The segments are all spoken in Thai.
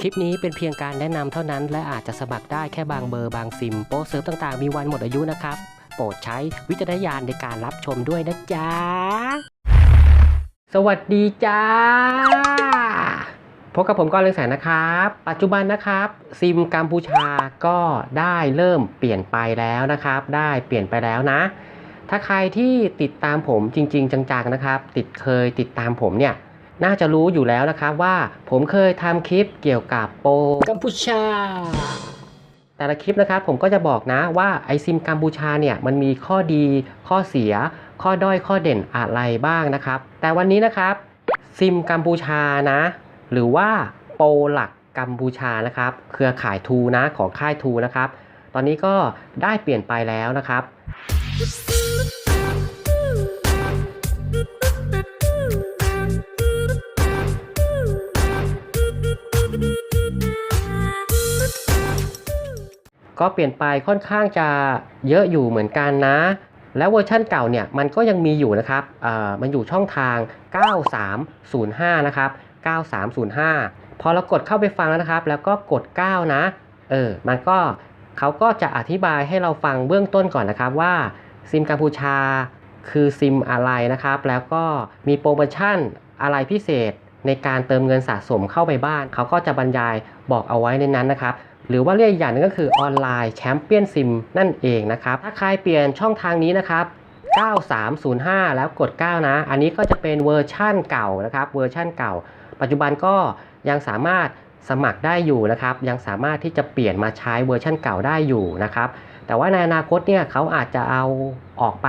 คลิปนี้เป็นเพียงการแนะนำเท่านั้น และอาจจะสมัครได้แค่บางเบอร์บางซิม โปรเซิร์ฟต่างๆ มีวันหมดอายุนะครับ โปรดใช้วิจารณญาณในการรับชมด้วยนะจ๊ะ สวัสดีจ้า พบกับผมก้อนเรืองแสนนะครับ ปัจจุบันนะครับ ซิมกัมพูชาก็ได้เริ่มเปลี่ยนไปแล้วนะครับ ได้เปลี่ยนไปแล้วนะ ถ้าใครที่ติดตามผมจริง ๆ จังๆนะครับ ติดเคยติดตามผมเนี่ย น่าจะรู้อยู่แล้วนะครับว่าผมเคยทำคลิปเกี่ยวกับโปกัมพูชา แต่ละคลิปนะครับผมก็จะบอกนะว่าไอซิมกัมพูชาเนี่ยมันมีข้อดี ข้อเสีย ข้อด้อยข้อเด่นอะไรบ้างนะครับ แต่วันนี้นะครับซิมกัมพูชานะ หรือว่าโปหลักกัมพูชานะครับ เครือข่ายทูนะของค่ายทูนะครับ ตอนนี้ก็ได้เปลี่ยนไปแล้วนะครับ ก็เปลี่ยนไปค่อนข้างจะเยอะอยู่เหมือนกันนะ แล้วเวอร์ชั่นเก่าเนี่ยมันก็ยังมีอยู่นะครับมันอยู่ช่องทาง 9305 นะครับ 9305 พอเรากดเข้าไปฟังแล้วนะครับ แล้วก็กด 9 นะ เออ มันก็เขาก็จะอธิบายให้เราฟังเบื้องต้นก่อนนะครับว่าซิมกัมพูชาคือซิมอะไรนะครับ แล้วก็มีโปรโมชั่นอะไรพิเศษในการเติมเงินสะสมเข้าไปบ้าน เขาก็จะบรรยายบอกเอาไว้ในนั้นนะครับ หรือว่าเรียกอย่างหนึงก็คือออนไลน์แชมเปี้ยนซิมนั่นเองนะครับ ถ้าใครเปลี่ยนช่องทางนี้นะครับ 9305 แล้วกด 9 นะ อันนี้ก็จะเป็นเวอร์ชั่นเก่านะครับเวอร์ชั่นเก่า ปัจจุบันก็ยังสามารถสมัครได้อยู่นะครับ ยังสามารถที่จะเปลี่ยนมาใช้เวอร์ชั่นเก่าได้อยู่นะครับแต่ว่าในอนาคตเนี่ยเขาอาจจะเอาออกไป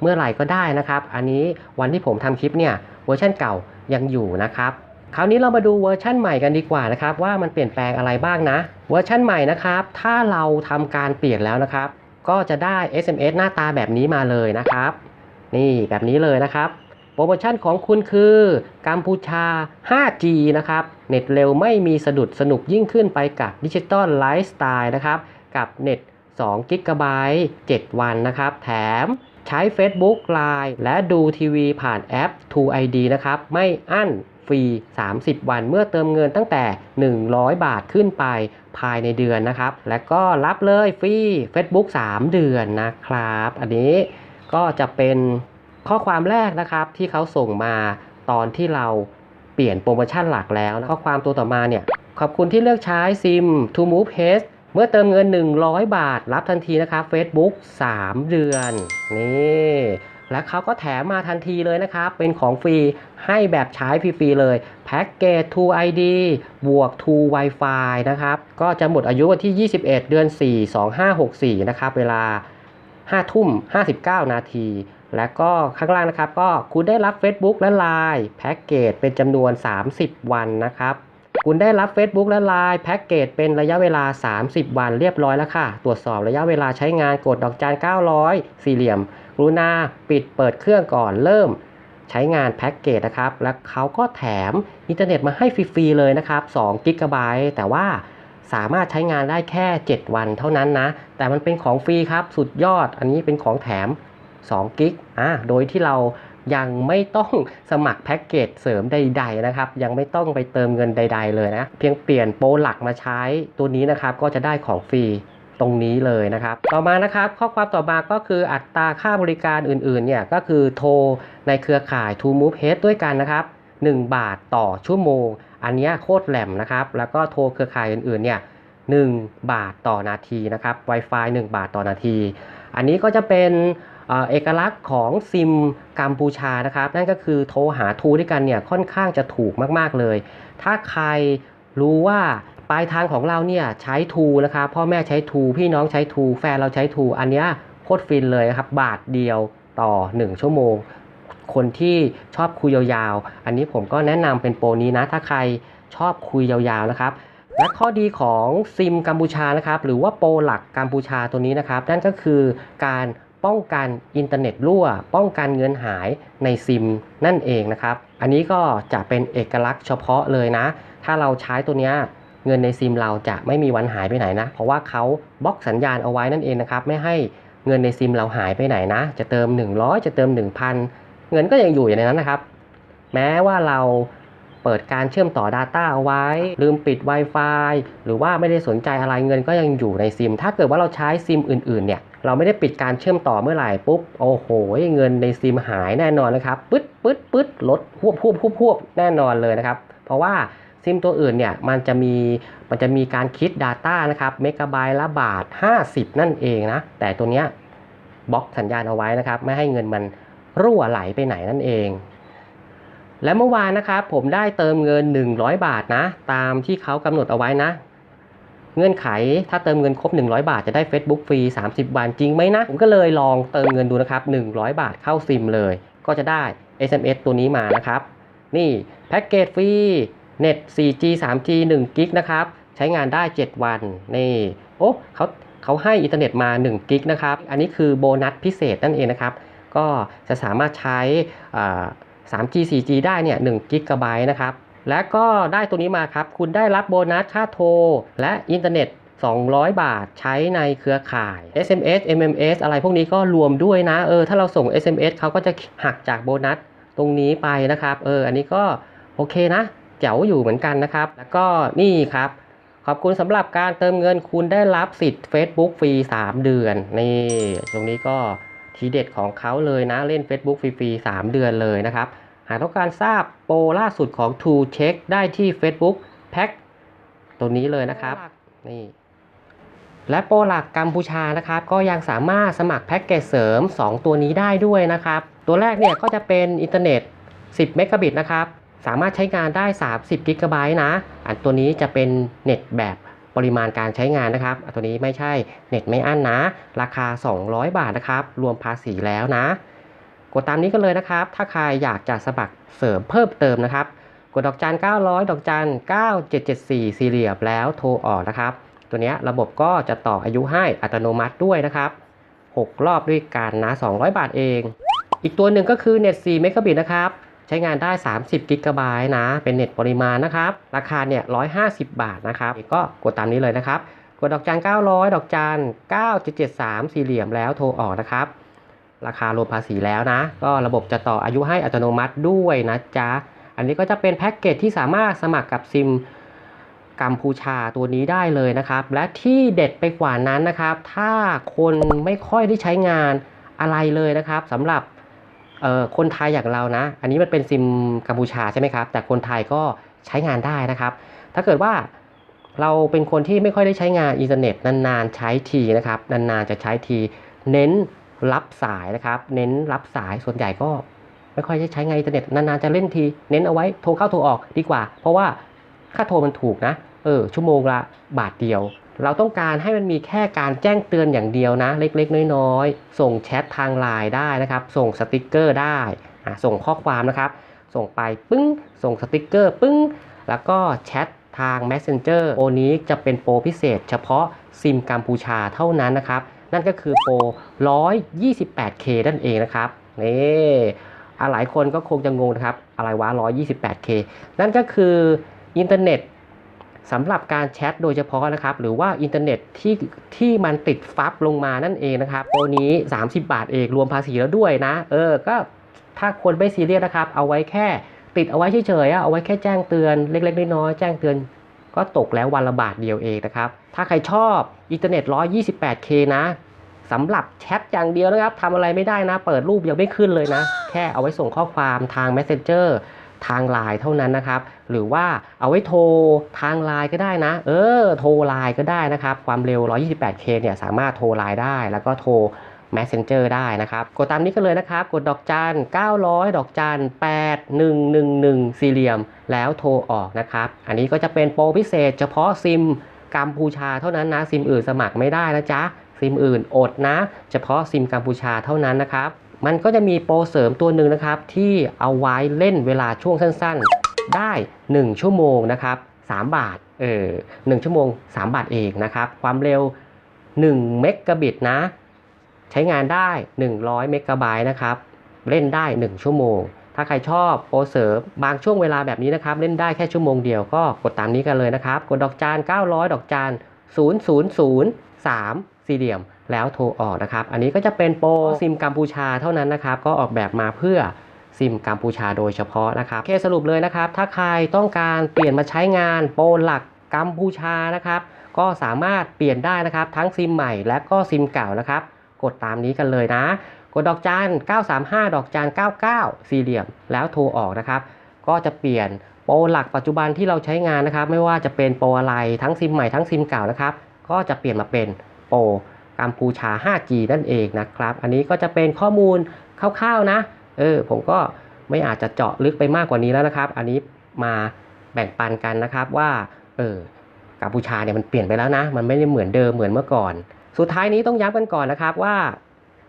เมื่อไหร่ก็ได้นะครับ อันนี้วันที่ผมทำคลิปเนี่ยเวอร์ชั่นเก่ายังอยู่นะครับ คราวนี้เรามาดูเวอร์ชั่นใหม่กันดีกว่านะครับว่ามันเปลี่ยนแปลงอะไรบ้างนะ เวอร์ชั่นใหม่นะครับ ถ้าเราทำการเปลี่ยนแล้วนะครับ ก็จะได้ SMS หน้าตาแบบนี้มาเลยนะครับ นี่แบบนี้เลยนะครับ โปรโมชั่นของคุณคือกัมพูชา 5G นะครับ เน็ตเร็วไม่มีสะดุดสนุกยิ่งขึ้นไปกับดิจิตอลไลฟ์สไตล์นะครับ กับเน็ต2 g b 7 วันนะครับ แถมใช้ Facebook Line และดูทีวีผ่านแอป True ID นะครับ ไม่อั้น ฟรี 30 วันเมื่อเติมเงินตั้งแต่ 100 บาทขึ้นไปภายในเดือนนะครับ และก็รับเลยฟรี Facebook 3 เดือนนะครับ อันนี้ก็จะเป็นข้อความแรกนะครับที่เขาส่งมาตอนที่เราเปลี่ยนโปรโมชั่นหลักแล้วนะข้อความตัวต่อมาเนี่ยขอบคุณที่เลือกใช้ซิม To Move H เมื่อเติมเงิน 100 บาท รับทันทีนะครับ Facebook 3 เดือน นี่ และเขาก็แถมมาทันทีเลยนะครับ เป็นของฟรีให้แบบใช้ฟรีๆเลยแพ็กเกจ True ID บวก True Wi-Fi นะครับ ก็จะหมดอายุวันที่ 21 เดือน 4 2564 นะครับ เวลา 5 ทุ่ม 59 นาที และก็ข้างล่างนะครับ ก็คุณได้รับ Facebook และ Line แพ็กเกจเป็นจำนวน 30 วันนะครับคุณได้รับ Facebook และ Line แพ็กเกจเป็นระยะเวลา 30 วันเรียบร้อยแล้วค่ะ ตรวจสอบระยะเวลาใช้งานกดดอกจัน900 สี่เหลี่ยม กรุณาปิดเปิดเครื่องก่อนเริ่มใช้งานแพ็กเกจนะครับ แล้วเขาก็แถมอินเทอร์เน็ตมาให้ฟรีๆเลยนะครับ2กิกะไบต์แต่ว่าสามารถใช้งานได้แค่ 7 วันเท่านั้นนะ แต่มันเป็นของฟรีครับ สุดยอด อันนี้เป็นของแถม2กิกอะ โดยที่เรายังไม่ต้องสมัครแพ็กเกจเสริมใด ๆ นะครับ ยังไม่ต้องไปเติมเงินใด ๆ เลยนะ เพียงเปลี่ยนโปรหลักมาใช้ตัวนี้นะครับ ก็จะได้ของฟรี ตรงนี้เลยนะครับ ต่อมานะครับข้อความต่อมาก็คืออัตราค่าบริการอื่นๆเนี่ยก็คือโทรในเครือข่าย To Move Head ด้วยกันนะครับ 1 บาทต่อชั่วโมง อันนี้โคตรแหลมนะครับ แล้วก็โทรเครือข่ายอื่นๆเนี่ย1บาทต่อนาทีนะครับ Wi-Fi 1 บาทต่อนาที อันนี้ก็จะเป็นเอกลักษณ์ของซิมกัมพูชานะครับ นั่นก็คือโทรหาทูด้วยกันเนี่ยค่อนข้างจะถูกมากๆเลย ถ้าใครรู้ว่า ลายทางของเราเนี่ยใช้ทูนะครับพ่อแม่ใช้ทูพี่น้องใช้ทูแฟนเราใช้ทูอันเนี้ยโคตรฟินเลยครับ บาทเดียวต่อ 1 ชั่วโมง คนที่ชอบคุยยาวๆ อันนี้ผมก็แนะนำเป็นโปรนี้นะ ถ้าใครชอบคุยยาวๆนะครับ และข้อดีของซิมกัมพูชานะครับ หรือว่าโปรหลักกัมพูชาตัวนี้นะครับ นั่นก็คือการป้องกันอินเทอร์เน็ตรั่ว ป้องกันเงินหายในซิมนั่นเองนะครับ อันนี้ก็จะเป็นเอกลักษณ์เฉพาะเลยนะ ถ้าเราใช้ตัวเนี้ย เงินในซิมเราจะไม่มีวันหายไปไหนนะ เพราะว่าเขาบล็อกสัญญาณเอาไว้นั่นเองนะครับ ไม่ให้เงินในซิมเราหายไปไหนนะ จะเติม 100 จะเติม 1,000 เงินก็ยังอยู่อย่างนั้นนะครับ แม้ว่าเราเปิดการเชื่อมต่อ Data เอาไว้ ลืมปิด Wi-Fi หรือว่าไม่ได้สนใจอะไรเงินก็ยังอยู่ในซิม ถ้าเกิดว่าเราใช้ซิมอื่นๆเนี่ย เราไม่ได้ปิดการเชื่อมต่อเมื่อไหร่ปุ๊บ โอ้โห เงินในซิมหายแน่นอนนะครับปึ๊ดปึ๊ดปึ๊ดลดพวบพวบพวบพวบแน่นอนเลยนะครับ เพราะว่า ซิมตัวอื่นเนี่ยมันจะมีมันจะมีการคิด Data นะครับเมกะไบต์ละบาท 50 นั่นเองนะ แต่ตัวเนี้ยบล็อกสัญญาณเอาไว้นะครับ ไม่ให้เงินมันรั่วไหลไปไหนนั่นเอง และเมื่อวานนะครับผมได้เติมเงิน 100 บาทนะ ตามที่เขากำหนดเอาไว้นะ เงื่อนไขถ้าเติมเงินครบ 100 บาทจะได้ Facebook ฟรี 30 วันจริงไหมนะ ผมก็เลยลองเติมเงินดูนะครับ 100 บาทเข้าซิมเลย ก็จะได้ SMS ตัวนี้มานะครับ นี่แพ็กเกจฟรี เน็ต 4G 3G 1กิกนะครับ ใช้งานได้ 7 วัน นี่ โอ้เขาเขาให้อินเทอร์เน็ตมา1กิกนะครับ อันนี้คือโบนัสพิเศษนั่นเองนะครับ ก็จะสามารถใช้อ่า 3G 4G ได้เนี่ย1กิกะไบต์นะครับ และก็ได้ตัวนี้มาครับ คุณได้รับโบนัสค่าโทร และอินเทอร์เน็ต 200 บาทใช้ในเครือข่าย SMS MMS อะไรพวกนี้ก็รวมด้วยนะ เออ ถ้าเราส่ง SMS เขาก็จะหักจากโบนัสตรงนี้ไปนะครับ เออ อันนี้ก็โอเคนะ จ๋วอยู่เหมือนกันนะครับ แล้วก็นี่ครับ ขอบคุณสำหรับการเติมเงินคุณได้รับสิทธิ์ Facebook ฟรี 3 เดือน นี่ ตรงนี้ก็ทีเด็ดของเขาเลยนะ เล่น Facebook ฟรีๆ3เดือนเลยนะครับ หากต้องการทราบโปรล่าสุดของ True Check ได้ที่ Facebook Pack ตัวนี้เลยนะครับนี่และโปรหลักกัมพูชานะครับ ก็ยังสามารถสมัครแพ็กเกจเสริม 2 ตัวนี้ได้ด้วยนะครับ ตัวแรกเนี่ยก็จะเป็นอินเทอร์เน็ต 10 เมกะบิตนะครับ สามารถใช้งานได้ 30กิกะไบต์นะ อันตัวนี้จะเป็นเน็ตแบบปริมาณการใช้งานนะครับอันตัวนี้ไม่ใช่เน็ตไม่อั้นนะ ราคา 200 บาทนะครับ รวมภาษีแล้วนะ กดตามนี้กันเลยนะครับ ถ้าใครอยากจะสมัครเสริมเพิ่มเติมนะครับ กดดอกจัน 900 ดอกจัน 9774 สี่เหลี่ยมแล้วโทรออกนะครับ ตัวนี้ระบบก็จะต่ออายุให้อัตโนมัติด้วยนะครับ 6 รอบด้วยกันนะ 200 บาทเอง อีกตัวหนึ่งก็คือเน็ต4เมกะบิตนะครับ ใช้งานได้ 30กิกะไบต์นะ เป็นเน็ตปริมาณนะครับ ราคาเนี่ย 150 บาทนะครับ ก็กดตามนี้เลยนะครับ กดดอกจัน 900 ดอกจัน 9773 สี่เหลี่ยมแล้วโทรออกนะครับ ราคารวมภาษีแล้วนะ ก็ระบบจะต่ออายุให้อัตโนมัติด้วยนะจ๊ะ อันนี้ก็จะเป็นแพ็กเกจที่สามารถสมัครกับซิมกัมพูชาตัวนี้ได้เลยนะครับ และที่เด็ดไปกว่านั้นนะครับ ถ้าคนไม่ค่อยได้ใช้งานอะไรเลยนะครับสำหรับ เออคนไทยอย่างเรานะ อันนี้มันเป็นซิมกัมพูชาใช่ไหมครับ แต่คนไทยก็ใช้งานได้นะครับ ถ้าเกิดว่าเราเป็นคนที่ไม่ค่อยได้ใช้งานอินเทอร์เน็ตนานๆใช้ทีนะครับ นานๆจะใช้ที เน้นรับสายนะครับ เน้นรับสายส่วนใหญ่ก็ไม่ค่อยได้ใช้งานอินเทอร์เน็ตนานๆจะเล่นที เน้นเอาไว้โทรเข้าโทรออกดีกว่า เพราะว่าค่าโทรมันถูกนะ เออชั่วโมงละบาทเดียว เราต้องการให้มันมีแค่การแจ้งเตือนอย่างเดียวนะ เล็กๆ น้อยๆ ส่งแชททางไลน์ได้นะครับ ส่งสติกเกอร์ได้ส่งข้อความนะครับ ส่งไปปึ้ง ส่งสติกเกอร์ปึ้ง แล้วก็แชททาง Messenger โอนี้จะเป็นโปรพิเศษ เฉพาะซิมกัมพูชาเท่านั้นนะครับ นั่นก็คือโปร 128K นั่นเองนะครับ นี่อะหลายคนก็คงจะงงนะครับ อะไรวะ 128K นั่นก็คืออินเทอร์เน็ต สำหรับการแชทโดยเฉพาะนะครับ หรือว่าอินเทอร์เน็ตที่ที่มันติดฟับลงมานั่นเองนะครับ ตัวนี้ 30 บาทเองรวมภาษีแล้วด้วยนะ เออ ก็ถ้าคนไม่ซีเรียสนะครับ เอาไว้แค่ติดเอาไว้เฉยๆเอาไว้แค่แจ้งเตือนเล็กๆน้อยๆแจ้งเตือนก็ตกแล้ววันละบาทเดียวเองนะครับ ถ้าใครชอบอินเทอร์เน็ต 128K นะสำหรับแชทอย่างเดียวนะครับทำอะไรไม่ได้นะ เปิดรูปยังไม่ขึ้นเลยนะ แค่เอาไว้ส่งข้อความทาง Messenger ทางไลน์เท่านั้นนะครับ หรือว่าเอาไว้โทรทางไลน์ก็ได้นะ เออ โทรไลน์ก็ได้นะครับ ความเร็ว 128K เนี่ยสามารถโทรไลน์ได้ แล้วก็โทร Messenger ได้นะครับ กดตามนี้กันเลยนะครับ กดดอกจัน 900 ดอกจัน 8111 สี่เหลี่ยม แล้วโทรออกนะครับ อันนี้ก็จะเป็นโปรพิเศษ เฉพาะซิมกัมพูชาเท่านั้นนะ ซิมอื่นสมัครไม่ได้นะจ๊ะ ซิมอื่นอดนะ เฉพาะซิมกัมพูชาเท่านั้นนะครับ มันก็จะมีโปรเสริมตัวหนึ่งนะครับ ที่เอาไว้เล่นเวลาช่วงสั้นๆ ได้ 1 ชั่วโมงนะครับ 3 บาท เออ1ชั่วโมง 3 บาทเองนะครับ ความเร็ว 1 เมกะบิตนะ ใช้งานได้ 100 เมกะไบต์นะครับ เล่นได้ 1 ชั่วโมง ถ้าใครชอบโปรเสริมบางช่วงเวลาแบบนี้นะครับ เล่นได้แค่ชั่วโมงเดียวก็กดตามนี้กันเลยนะครับ กดดอกจาน 900 ดอกจาน0003 สี่เหลี่ยมแล้วโทรออกนะครับ อันนี้ก็จะเป็นโปรซิมกัมพูชาเท่านั้นนะครับ ก็ออกแบบมาเพื่อซิมกัมพูชาโดยเฉพาะนะครับโอเคสรุปเลยนะครับ ถ้าใครต้องการเปลี่ยนมาใช้งานโปรหลักกัมพูชานะครับ ก็สามารถเปลี่ยนได้นะครับ ทั้งซิมใหม่และก็ซิมเก่านะครับ กดตามนี้กันเลยนะ กดดอกจัน 935 ดอกจัน 99 สี่เหลี่ยม แล้วโทรออกนะครับ ก็จะเปลี่ยนโปรหลักปัจจุบันที่เราใช้งานนะครับ ไม่ว่าจะเป็นโปรอะไรทั้งซิมใหม่ทั้งซิมเก่านะครับ ก็จะเปลี่ยนมาเป็น โปรกัมพูชา 5G นั่นเองนะครับ อันนี้ก็จะเป็นข้อมูลคร่าวๆนะ เออ ผมก็ไม่อาจจะเจาะลึกไปมากกว่านี้แล้วนะครับ อันนี้มาแบ่งปันกันนะครับว่า เออ กัมพูชาเนี่ยมันเปลี่ยนไปแล้วนะ มันไม่ได้เหมือนเดิมเหมือนเมื่อก่อน สุดท้ายนี้ต้องย้ำกันก่อนนะครับว่า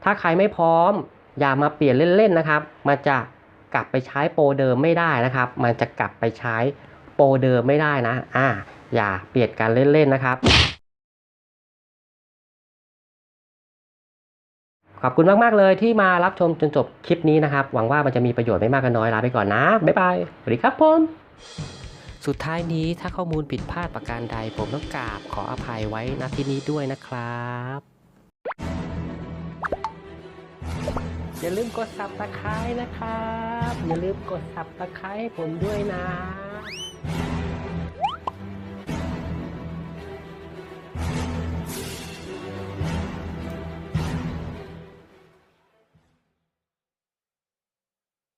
ถ้าใครไม่พร้อม อย่ามาเปลี่ยนเล่นๆนะครับ มันจะกลับไปใช้โปรเดิมไม่ได้นะครับ มันจะกลับไปใช้โปรเดิมไม่ได้นะ อ่า อย่าเปลี่ยนกันเล่นๆนะครับ ขอบคุณมาก ๆ เลยที่มารับชมจนจบคลิปนี้นะครับ หวังว่ามันจะมีประโยชน์ไม่มากก็น้อยลาไปก่อนนะ บ๊ายบายสวัสดีครับผมสุดท้ายนี้ถ้าข้อมูลผิดพลาดประการใดผมต้องกราบขออภัยไว้ณที่นี้ด้วยนะครับอย่าลืมกด subscribe นะครับ อย่าลืมกด subscribe ให้ผมด้วยนะ